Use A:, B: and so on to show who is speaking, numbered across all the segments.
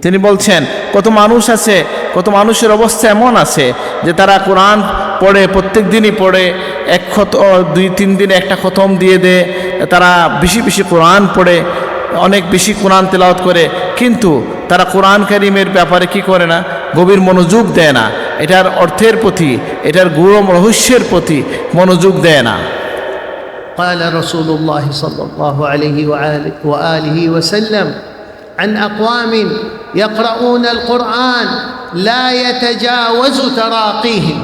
A: তিনি বলছেন কত মানুষ আছে কত মানুষের অবস্থা এমন আছে যে তারা কোরআন পড়ে প্রত্যেক দিনই পড়ে এক ক্ষত দুই তিন দিনে একটা খতম দিয়ে দেয় তারা বেশি বেশি কোরআন পড়ে অনেক বেশি কোরআন তেলাওয়াত করে কিন্তু তারা কোরআন কারিমের ব্যাপারে কি করে না গভীর মনোযোগ দেয় না এটার অর্থের প্রতি এটার গুরম রহস্যের প্রতি মনোযোগ দেয় না
B: قال رسول الله صلى الله عليه وآله, وآله وسلم عن أقوام يقرؤون القرآن لا يتجاوز تراقيهم.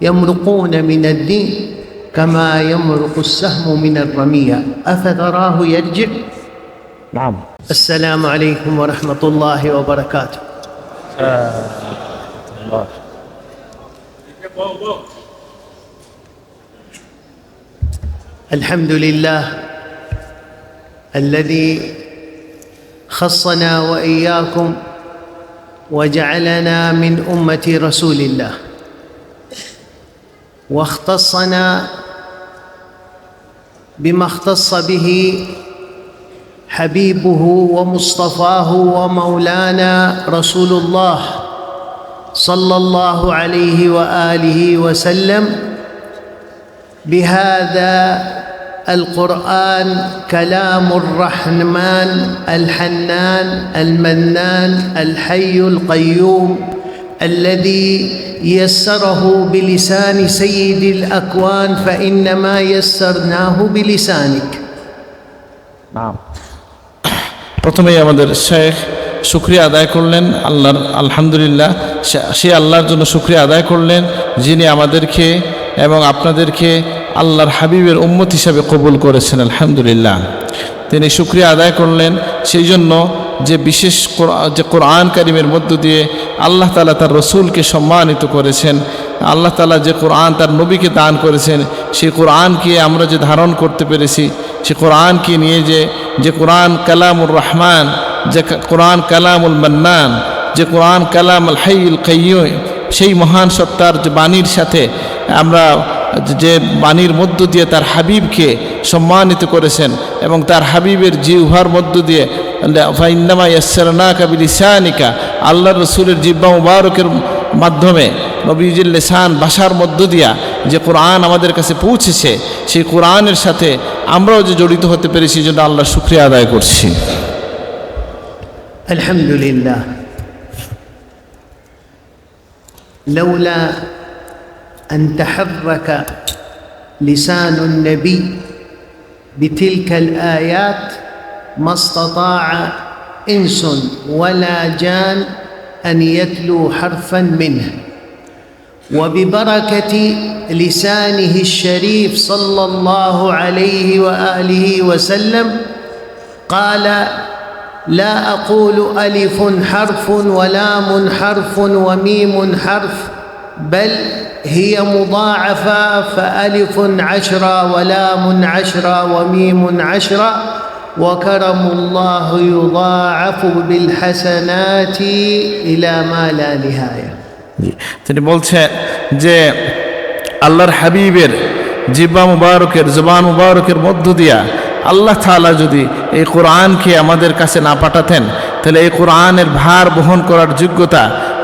B: يمرقون من الدين كما يمرق السهم من الرمية. أفتراه يرجع؟
A: নাম
B: السلام عليكم ورحمة الله وبركاته. الحمد لله الذي خصنا وإياكم وجعلنا من أمة رسول الله. واختصنا بما اختص به حبيبه ومصطفاه ومولانا رسول الله صلى الله عليه وآله وسلم. بهذا القران كلام الرحمن الحنان المنان الحي القيوم الذي يسره بلسان سيد الاكوان فانما يسرناه بلسانك
A: নাম প্রথমেই আমাদের শেখ শুক্রিয়া আদায় করলেন আল্লাহর আলহামদুলিল্লাহ সে- সে আল্লাহর জন্য শুক্রিয়া আদায় করলেন যিনি আমাদেরকে এবং আপনাদেরকে আল্লাহর হাবিবের উম্মত হিসাবে কবুল করেছেন, আলহামদুলিল্লাহ। তিনি শুক্রিয়া আদায় করলেন। সেই জন্য যে বিশেষ যে কোরআন কারিমের মধ্য দিয়ে আল্লাহ তালা তার রসুলকে সম্মানিত করেছেন, আল্লাহ তালা যে কোরআন তার নবীকে দান করেছেন, সেই কোরআনকে আমরা যে ধারণ করতে পেরেছি, সে কোরআনকে নিয়ে যে যে কোরআন কালামুর রহমান, যে কোরআন কালামুল মান্নান, যে কোরআন কালাম আল হাইল কাইয় সেই মহান সত্তার যে বাণীর সাথে আমরা যে বাণীর মধ্য দিয়ে তার হাবিবকে সম্মানিত করেছেন এবং তার হাবিবের জিহ্বার মধ্য দিয়ে ফাইন্নামা ইয়াসসারনা কাবিল ইসানিকা আল্লাহ রসুলের জিব্বা মুবারকের মাধ্যমে নবীজির লেসান ভাষার মধ্য দিয়া যে কোরআন আমাদের কাছে পৌঁছেছে সেই কোরআনের সাথে আমরাও যে জড়িত হতে পেরেছি এই জন্য আল্লাহ শুক্রিয়া আদায় করছি
B: الحمد لله لولا أن تحرك لسان النبي بتلك الآيات ما استطاع إنس ولا جان أن يتلو حرفا منه. وببركة لسانه الشريف صلى الله عليه وآله وسلم قال لا أقول ألف حرف ولام حرف وميم حرف بل هي مضاعفة فألف عشرة ولام عشرة وميم عشرة وكرم الله يضاعف بالحسنات إلى ما لا نهاية
A: জি। তিনি বলছেন যে আল্লাহর হাবিবের জিব্বা মুবারকের জবান মুবারকের মধ্য দিয়া আল্লাহ তাআলা যদি এই কোরআনকে আমাদের কাছে না পাঠাতেন, তাহলে এই কোরআনের ভার বহন করার যোগ্যতা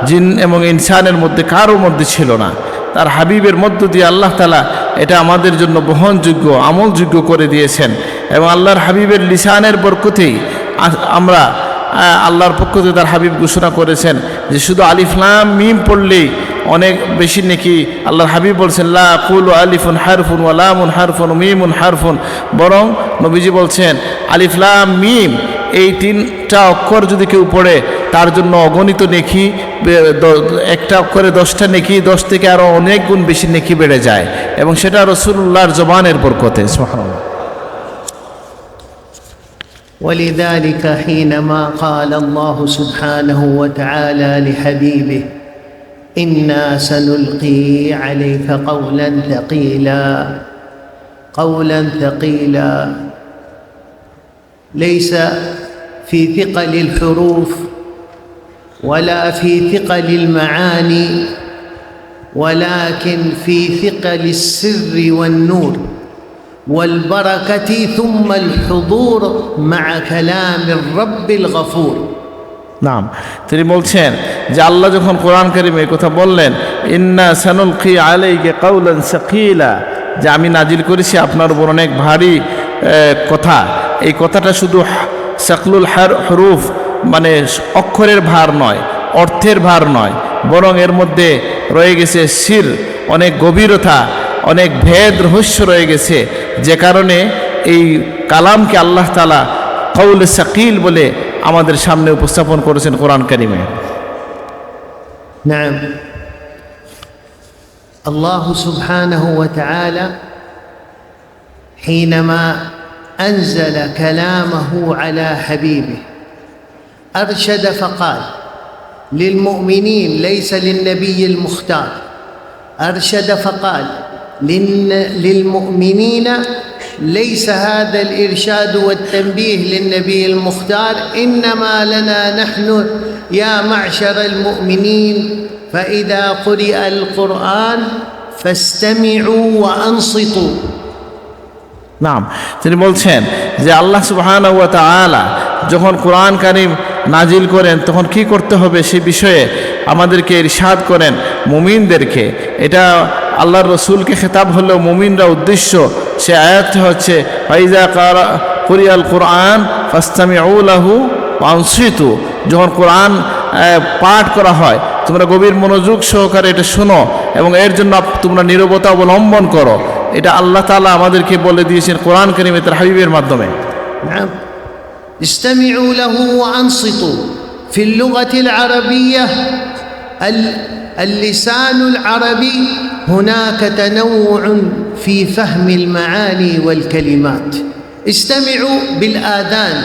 A: জিন এবং ইনসানের মধ্যে কারোর মধ্যে ছিল না। তার হাবিবের মধ্য দিয়ে আল্লাহ তালা এটা আমাদের জন্য বহনযোগ্য, আমলযোগ্য করে দিয়েছেন এবং আল্লাহর হাবিবের লিসানের বরকতেই আমরা আল্লাহর পক্ষ থেকে তার হাবিব ঘোষণা করেছেন যে শুধু আলিফলাম মিম পড়লেই অনেক বেশি নাকি আল্লাহর হাবিব বলছেন লা কুল আলিফুন হারফুন ওয়ালামুন হারফুন মিমুন হারফুন বরং নবীজি বলছেন আলিফলাম মিম এই তিনটা অক্ষর যদি কেউ পড়ে তার জন্য অগণিত নেকি বে- দ- একটা অক্ষরে দশটা নেকি দশ থেকে আরও অনেক গুণ বেশি নেকি বেড়ে যায় এবং সেটা রসুল্লাহর জবানের বরকতে সুবহানাল্লাহ।
B: ولذلك حينما قال الله سبحانه وتعالى لحبيبه إنا سنلقي عليك قولا ثقيلا قولا ثقيلا. ليس في ثقل الحروف ولا في ثقل المعاني ولكن في ثقل السر والنور والبركة ثم الحضور مع كلام الرب الغفور.
A: নাম। তিনি বলছেন যে আল্লাহ যখন কোরআন কারিমে কথা বললেন, ইন্না সানুল কি আলাইকে কাউলান সাকিলা যে আমি নাজিল করেছি আপনার উপর অনেক ভারী কথা। এই কথাটা শুধু সাকলুল হার, হরুফ মানে অক্ষরের ভার নয়, অর্থের ভার নয়, বরং এর মধ্যে রয়ে গেছে শির, অনেক গভীরতা, অনেক ভেদ রহস্য রয়ে গেছে। যে কারণে এই কালামকে আল্লাহ তালা কৌল সাকিল বলে আমাদের সামনে উপস্থাপন করেছেন কোরআন কারিমে
B: نعم الله سبحانه وتعالى حينما انزل كلامه على حبيبه ارشد فقال للمؤمنين ليس للنبي المختار ارشد فقال للن- للمؤمنين ليس هذا الارشاد والتنبيه للنبي المختار انما لنا نحن يا معشر المؤمنين فاذا قرئ القران فاستمعوا وانصتوا
A: নাম তিনি বলছেন যে আল্লাহ সুবহান ওয়া তাআলা যখন কোরআন কারিম নাজিল করেন তখন কি করতে হবে সে বিষয়ে আমাদেরকে ইরশাদ করেন মুমিনদেরকে এটা আল্লাহর রসুলকে খেতাব হলেও মুমিনরা উদ্দেশ্য সে আয়াতটি হচ্ছে ফাইজা কারা কুরিয়াল কোরআন ফাস্তামিউলাহু আনসিতু যখন কোরআন আহ, পাঠ করা হয় তোমরা গভীর মনোযোগ সহকারে এটা শোনো এবং এর জন্য আপ- তোমরা নীরবতা অবলম্বন করো এটা আল্লাহ তাআলা আমাদেরকে বলে দিয়েছেন কোরআন করিমে তার হাবিবের মাধ্যমে
B: نعم استمعوا له وانصتوا في اللغه العربيه ال- اللسان العربي هناك تنوع في فهم المعاني والكلمات استمعوا بالاذان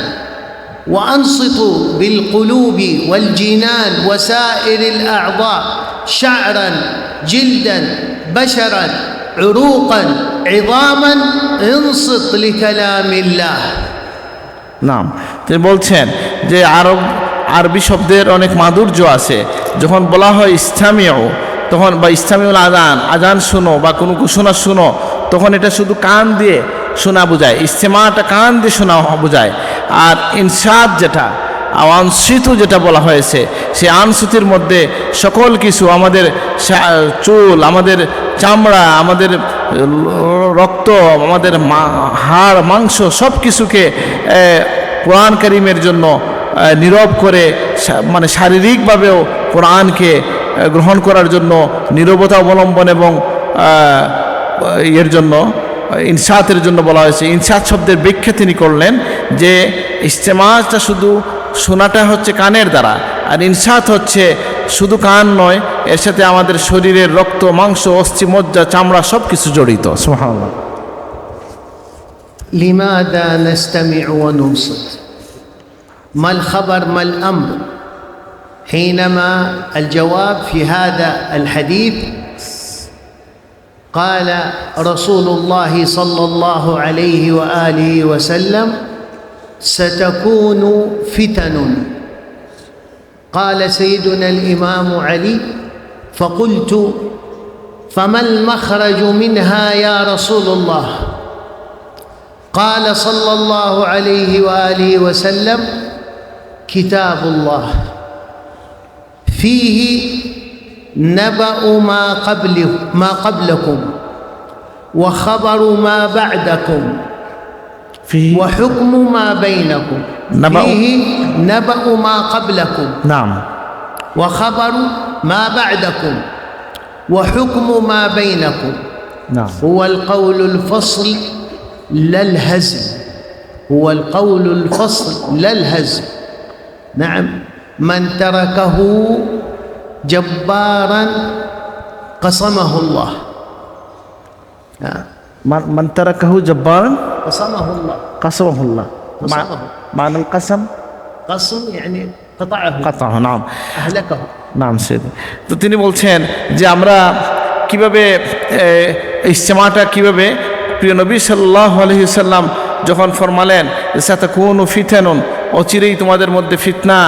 B: وانصتوا بالقلوب والجنان وسائر الاعضاء شعرا جلدا بشرا عروقا عظاما انصت لكلام الله
A: নাম তিনি বলছেন যে আরব আরবি শব্দের অনেক মাধুর্য আছে যখন বলা হয় ইসলামীয় তখন বা ইসলামীয় আজান আজান শুনো বা কোনো ঘোষণা শুনো, তখন এটা শুধু কান দিয়ে শোনা বোঝায় ইস্তেমাটা কান দিয়ে শোনা বোঝায়। আর ইনসাদ যেটা আনসিত যেটা বলা হয়েছে সেই আনসিতির মধ্যে সকল কিছু আমাদের চুল, আমাদের চামড়া, আমাদের রক্ত, আমাদের হাড়, মাংস সব কিছুকে কোরআন করিমের জন্য নীরব করে মানে শারীরিকভাবেও কোরআনকে গ্রহণ করার জন্য নীরবতা অবলম্বন এবং আহ, এর জন্য ইনসাতের জন্য বলা হয়েছে ইনসাত শব্দের ব্যাখ্যা তিনি করলেন যে ইস্তেমাজটা শুধু শোনাটা হচ্ছে কানের দ্বারা আর ইনসাত হচ্ছে শুধু কান নয় এর সাথে আমাদের শরীরের রক্ত মাংস অস্থি মজ্জা চামড়া সব কিছু জড়িত সুবহানাল্লাহ
B: لماذا نستمع وننصت ما الخبر ما الامر حينما الجواب في هذا الحديث قال رسول الله صلى الله عليه وآله وسلم ستكون فتن. قال سيدنا الإمام علي فقلت فما المخرج منها يا رسول الله؟ قال صلى الله عليه وآله وسلم كتاب الله. فيه نبأ ما قبل ما قبلكم وخبر ما بعدكم
A: في
B: وحكم ما بينكم.
A: نبأ-
B: فيه نبأ ما قبلكم.
A: نعم.
B: وخبر ما بعدكم. وحكم ما بينكم.
A: نعم.
B: هو القول الفصل لا الهزل هو القول الفصل لا الهزل نعم. من تركه جبارا قصمه الله نعم.
A: من من تركه جبارا
B: قصمه الله
A: قسمه الله مع-
B: قسمه.
A: معنى القسم
B: قصم يعني قطعه
A: قطعه نعم
B: أهلكه
A: নাম সেদ তো তিনি বলছেন যে আমরা কিভাবে এ, ইজতেমাটা কিভাবে প্রিয় নবী সাল্লাহ আলহিসাল্লাম যখন ফরমালেন সাথে কোন ফিতেনুন অচিরেই তোমাদের মধ্যে ফিতনা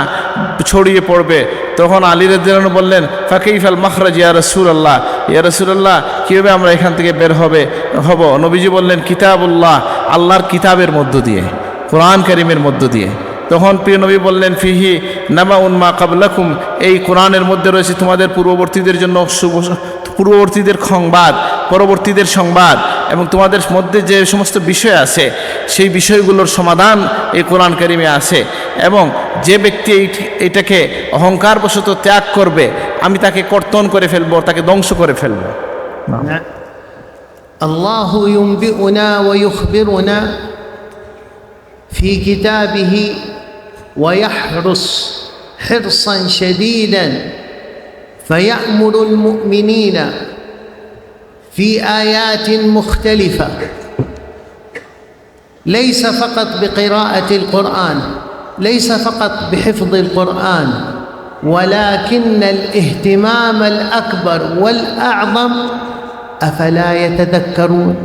A: ছড়িয়ে পড়বে। তখন আলী রাদিয়ান বললেন ফাকিফাল মখরাজ ইয়া রসুল আল্লাহ ইয়া রসুল আল্লাহ কীভাবে আমরা এখান থেকে বের হবে? হব। নবীজি বললেন, কিতাবুল্লাহ, আল্লাহর কিতাবের মধ্য দিয়ে, কোরআন করিমের মধ্য দিয়ে। তখন প্রিয় নবী বললেন, ফিহি নামা উন্মা কাবলাকুম, এই কোরআনের মধ্যে রয়েছে তোমাদের পূর্ববর্তীদের জন্য পূর্ববর্তীদের সংবাদ, পরবর্তীদের সংবাদ। এবং তোমাদের মধ্যে যে সমস্ত বিষয় আছে সেই বিষয়গুলোর সমাধান এই কোরআন কারিমে আছে এবং যে ব্যক্তি এই- এটাকে অহংকারবশত ত্যাগ করবে আমি তাকে কর্তন করে ফেলবো তাকে ধ্বংস করে ফেলবো
B: نعم. الله ينبئنا ويخبرنا في كتابه ويحرص حرصا شديدا فيأمر المؤمنين في آيات مختلفة. ليس فقط بقراءة القرآن ليس فقط بحفظ القرآن ولكن الاهتمام الأكبر والأعظم أفلا يتذكرون؟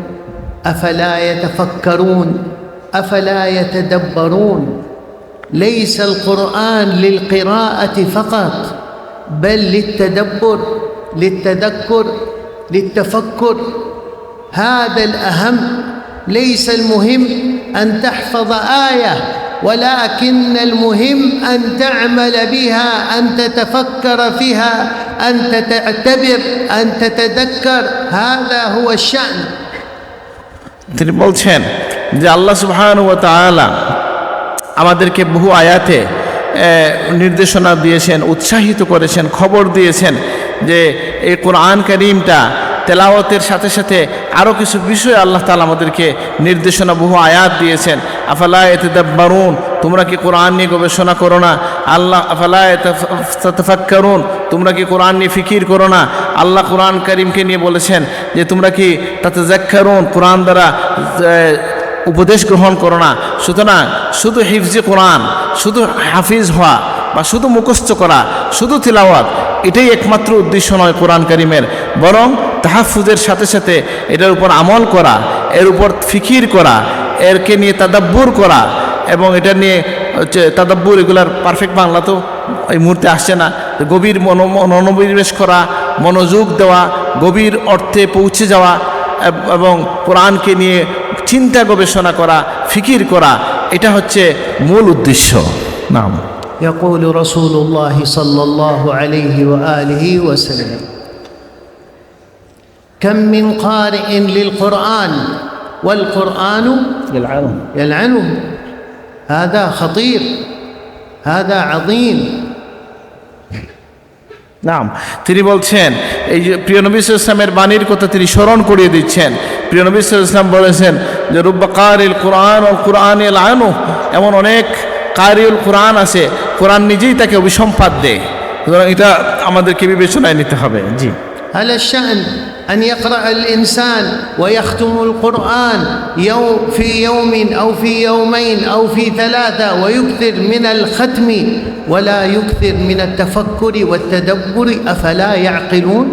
B: أفلا يتفكرون؟ أفلا يتدبرون؟ ليس القرآن للقراءة فقط بل للتدبر للتذكر للتفكر هذا الأهم ليس المهم أن تحفظ آية ولكن المهم أن تعمل بها أن تتفكر فيها أن تعتبر أن تتذكر هذا هو الشأن
A: তিনি বলছেন যে আল্লাহ সুবহান ও তাআলা আমাদেরকে বহু আয়াতে এ, নির্দেশনা দিয়েছেন উৎসাহিত করেছেন খবর দিয়েছেন যে এই কোরআন করিমটা তেলাওয়াতের সাথে সাথে আরও কিছু বিষয় আল্লাহ তালা আমাদেরকে নির্দেশনা বহু আয়াত দিয়েছেন। আফালা এতেদাব্বারুন তোমরা কি কোরআন নিয়ে গবেষণা করো না? আল্লাহ, আফালা তফাক্কারুন তোমরা কি কোরআন নিয়ে ফিকির করো না? আল্লাহ কোরআন করিমকে নিয়ে বলেছেন যে, তোমরা কি তাতে জাক্কারুন কোরআন দ্বারা উপদেশ গ্রহণ করো না? সুতরাং শুধু হিফজি কোরআন, শুধু হাফিজ হওয়া বা শুধু মুখস্থ করা, শুধু তিলাওয়াত এটাই একমাত্র উদ্দেশ্য নয় কোরআন করিমের। বরং তাহাফুজের সাথে সাথে এটার উপর আমল করা, এর উপর ফিকির করা, এরকে নিয়ে তাদাব্বুর করা এবং এটা নিয়ে হচ্ছে তাদাব্বুর এগুলার পারফেক্ট বাংলা তো এই মুহূর্তে আসছে না। গভীর মনো, মনোনিবেশ করা, মনোযোগ দেওয়া, গভীর অর্থে পৌঁছে যাওয়া এবং কোরআনকে নিয়ে চিন্তা গবেষণা করা, ফিকির করা, এটা হচ্ছে মূল উদ্দেশ্য। নাম।
B: يقول رسول الله صلى الله عليه واله وسلم كم من قارئ للقران والقران يلعنه هذا خطير هذا عظيم
A: নাম তিনি বলছেন এই যে প্রিয় নবী ইসলামের বাণীর কথা তিনি স্মরণ করিয়ে দিচ্ছেন প্রিয় নবী ইসলাম বলেছেন যে রুব্বা কারিল কোরআন ও কোরআন এল আনু এমন অনেক কারিউল কোরআন আছে কোরআন নিজেই তাকে অভিসম্পাদ দেয় সুতরাং এটা আমাদেরকে বিবেচনায় নিতে হবে জি
B: هل الشأن أن يقرأ الإنسان ويختم القرآن يوم في يوم أو في يومين أو في ثلاثة ويكثر من الختم ولا يكثر من التفكر والتدبر أفلا يعقلون؟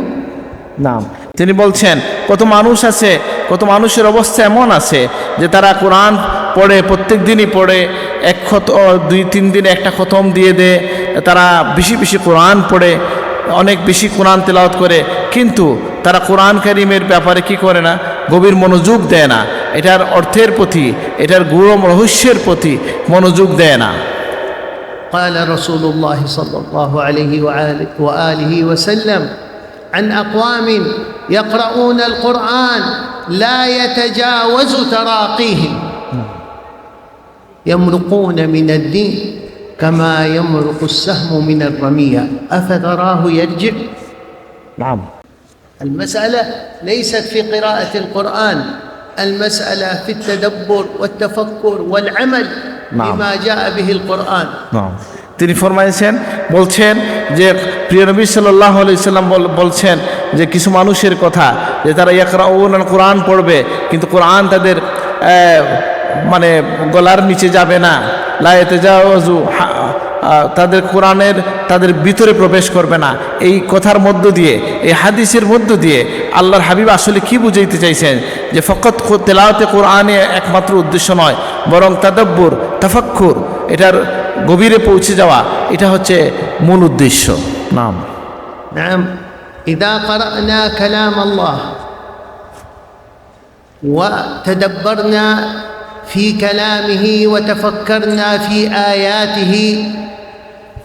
A: নাম তিনি বলছেন কত মানুষ আছে কত মানুষের অবস্থা এমন আছে যে তারা কোরআন পড়ে প্রত্যেক দিনই পড়ে এক খত দুই তিন দিনে একটা খতম দিয়ে দেয় তারা বেশি বেশি কোরআন পড়ে অনেক বেশি কোরআন তেলাওয়াত করে কিন্তু তারা কোরআন কারিমের ব্যাপারে কি করে না গভীর মনোযোগ দেয় না এটার অর্থের প্রতি এটার গুরম রহস্যের প্রতি মনোযোগ দেয় না
B: قال رسول الله صلى الله عليه وآله, وآله وسلم عن أقوام يقرؤون القرآن لا يتجاوز تراقيهم يمرقون من الدين كما يمرق السهم من الرمية أفتراه يرجع
A: নাম
B: المسألة ليست في قراءة القرآن المسألة في التدبر والتفكر والعمل
A: نعم.
B: بما جاء به القرآن
A: নাম। তিনি ফরমাইছেন বলছেন যে প্রিয় নবী সাল্লাহ সাল্লাম বলছেন যে কিছু মানুষের কথা যে তারা ইয়াকরা কোরআন পড়বে কিন্তু কোরআন তাদের আহ, মানে গলার নিচে যাবে না লায়েতে যাওয়াজু তাদের কোরআনের তাদের ভিতরে প্রবেশ করবে না এই কথার মধ্য দিয়ে এই হাদিসের মধ্য দিয়ে আল্লাহর হাবিব আসলে কি বুঝাইতে চাইছেন যে ফকত তেলাওতে কোরআনে একমাত্র উদ্দেশ্য নয় বরং তাদব্বুর তাফাক্কুর এটার গভীরে পৌঁছে যাওয়া এটা হচ্ছে মূল উদ্দেশ্য নাম
B: نعم إذا قرأنا كلام الله وتدبرنا في كلامه وتفكرنا في آياته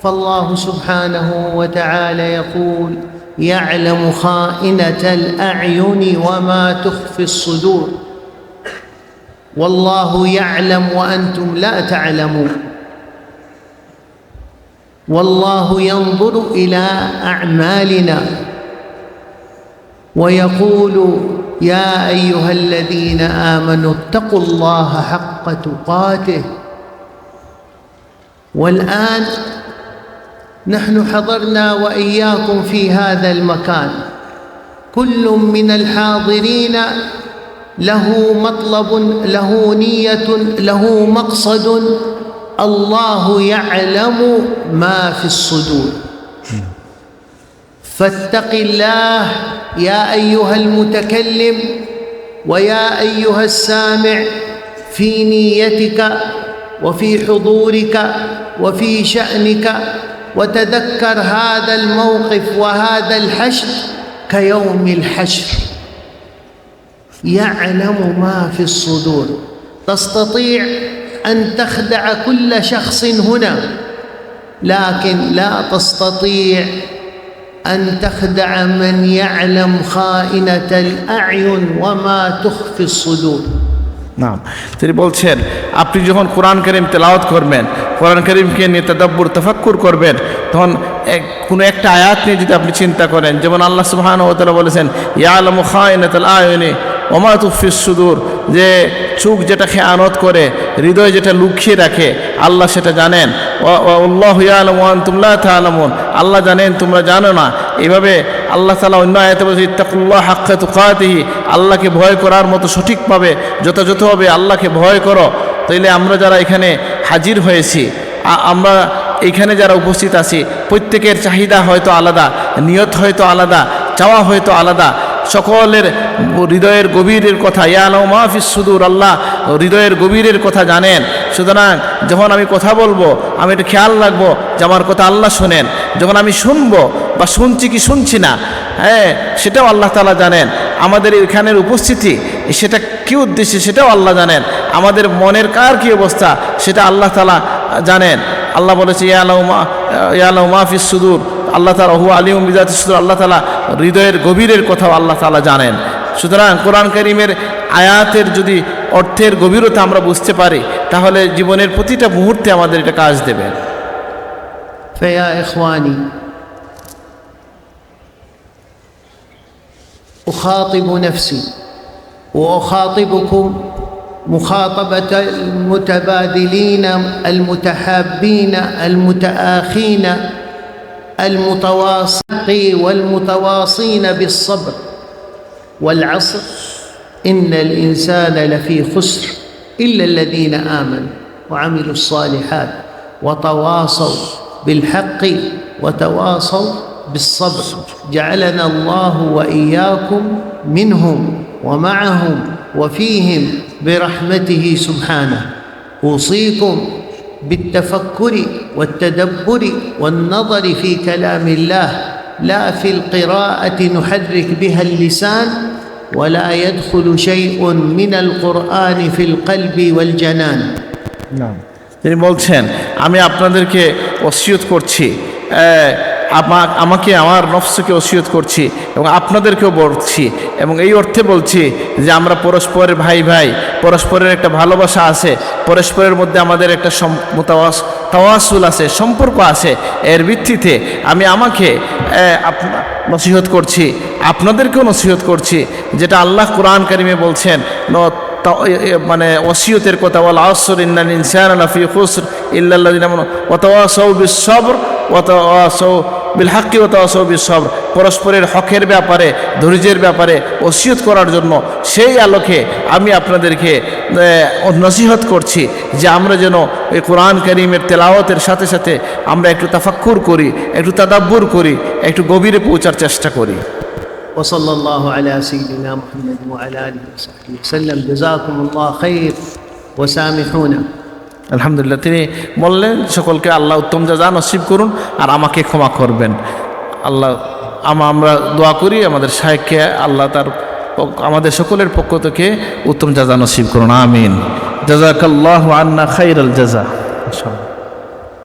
B: فالله سبحانه وتعالى يقول يعلم خائنة الأعين وما تخفي الصدور. والله يعلم وأنتم لا تعلمون. والله ينظر إلى أعمالنا ويقول يا أيها الذين آمنوا اتقوا الله حق تقاته. والآن نحن حضرنا وإياكم في هذا المكان. كل من الحاضرين له مطلب له نية له مقصد. الله يعلم ما في الصدور. فاتق الله يا أيها المتكلم ويا أيها السامع في نيتك وفي حضورك وفي شأنك وتذكر هذا الموقف وهذا الحشر كيوم الحشر. يعلم ما في الصدور. تستطيع أن تخدع كل شخص هنا لكن لا تستطيع ان تخدع من يعلم خائنه الاعين وما تخفي الصدور
A: নাম তিনি বলছেন আপনি যখন কোরআন করিম তেলাওয়াত করবেন কোরআন করিমকে নিয়ে তদাব্বুর তফাক্কুর করবেন তখন এক কোনো একটা আয়াত নিয়ে যদি আপনি চিন্তা করেন যেমন আল্লাহ সুবহান ও তালা বলেছেন ইয়ালম খায়নাতাল আয়নি ওমা তুফিস সুদূর যে চোখ যেটা খেয়ানত করে, হৃদয় যেটা লুকিয়ে রাখে, আল্লাহ সেটা জানেন। ওয়ান তুমলা তালামুন। আল্লাহ জানেন, তোমরা জানো না। এইভাবে আল্লাহ তালা অন্য আয়াতে বলছে, ইত্তাকুল্লাহ হাক্কা তুকাতিহি। আল্লাহকে ভয় করার মতো সঠিকভাবে যথাযথভাবে আল্লাহকে ভয় করো। তাইলে আমরা যারা এখানে হাজির হয়েছি আমরা এখানে যারা উপস্থিত আছি, প্রত্যেকের চাহিদা হয়তো আলাদা, নিয়ত হয়তো আলাদা, চাওয়া হয়তো আলাদা। সকলের হৃদয়ের গভীরের কথা ইয়ালাও মাহফিস সুদূর, আল্লাহ হৃদয়ের গভীরের কথা জানেন। সুতরাং যখন আমি কথা বলব, আমি এটা খেয়াল রাখব যে আমার কথা আল্লাহ শোনেন। যখন আমি শুনব বা শুনছি কি শুনছি না হ্যাঁ সেটাও আল্লাহ তালা জানেন। আমাদের এখানের উপস্থিতি, সেটা কি উদ্দেশ্যে সেটাও আল্লাহ জানেন। আমাদের মনের কার কি অবস্থা, সেটা আল্লাহ তালা জানেন। আল্লাহ বলেছে ইয়ালাউ মা ইয়ালাউ মাহফিস সুদূর। আল্লাহ তালা হু আলিম বিজাত সুদূর আল্লাহ তালা হৃদয়ের গভীরের কথাও আল্লাহ তালা জানেন সুতরাং কোরআন করিমের আয়াতের যদি অর্থের গভীরতা আমরা বুঝতে পারি তাহলে জীবনের প্রতিটা মুহূর্তে আমাদের এটা কাজ দেবে
B: فيا اخواني اخاطب نفسي واخاطبكم مخاطبه المتبادلين المتحابين المتآخين المتواصقين والمتواصين بالصبر والعصر. إن الإنسان لفي خسر إلا الذين آمنوا وعملوا الصالحات وتواصوا بالحق وتواصوا بالصبر. جعلنا الله وإياكم منهم ومعهم وفيهم برحمته سبحانه. أوصيكم بالتفكر والتدبر والنظر في كلام الله لا في القراءه نحرك بها اللسان ولا يدخل شيء من القران في القلب والجنان
A: তিনি বলছেন আমি আপনাদেরকে ওসিয়ত করছি আমাকে আমার নফসকে ওসিয়ত করছি এবং আপনাদেরকেও বলছি এবং এই অর্থে বলছি যে আমরা পরস্পরের ভাই ভাই, পরস্পরের একটা ভালোবাসা আছে, পরস্পরের মধ্যে আমাদের একটা তাওয়াসুল আছে, সম্পর্ক আছে, এর ভিত্তিতে আমি আমাকে নসিহত করছি, আপনাদেরকেও নসিহত করছি, যেটা আল্লাহ কোরআন কারিমে বলছেন মানে ওসিয়তের কথা বলা আসর ইন্নাল ইনসান লাফি খুসর ইল্লাল্লাযিনা আমানু, ওয়া তাওয়াসাউ বিস-সাবর, ওয়া তাওয়াসাউ বিল হাক্কি ওয়া তাওয়াসাউ বিস-সাবর পরস্পরের হকের ব্যাপারে ধৈর্যের ব্যাপারে ওসিয়ত করার জন্য সেই আলোকে আমি আপনাদেরকে এ, নসিহত করছি যে আমরা যেন এই কোরআন করিমের তেলাওয়াতের সাথে সাথে আমরা একটু তাফাক্কুর করি একটু তাদাব্বুর করি একটু গভীরে পৌঁছার চেষ্টা করি
B: وصلى الله على سيدنا محمد وعلى اله وصحبه وسلم جزاكم الله خير وسامحونا
A: আলহামদুলিল্লাহ, তিনি বললেন, সকলকে আল্লাহ উত্তম যা যা নসিব করুন আর আমাকে ক্ষমা করবেন। আল্লাহ, আমা, আমরা দোয়া করি আমাদের সাহেবকে, আল্লাহ তার আমাদের সকলের পক্ষ থেকে উত্তম যা নসিব করুন। আমিন। জাজাকাল্লাহ আন্না খাইরাল জাজা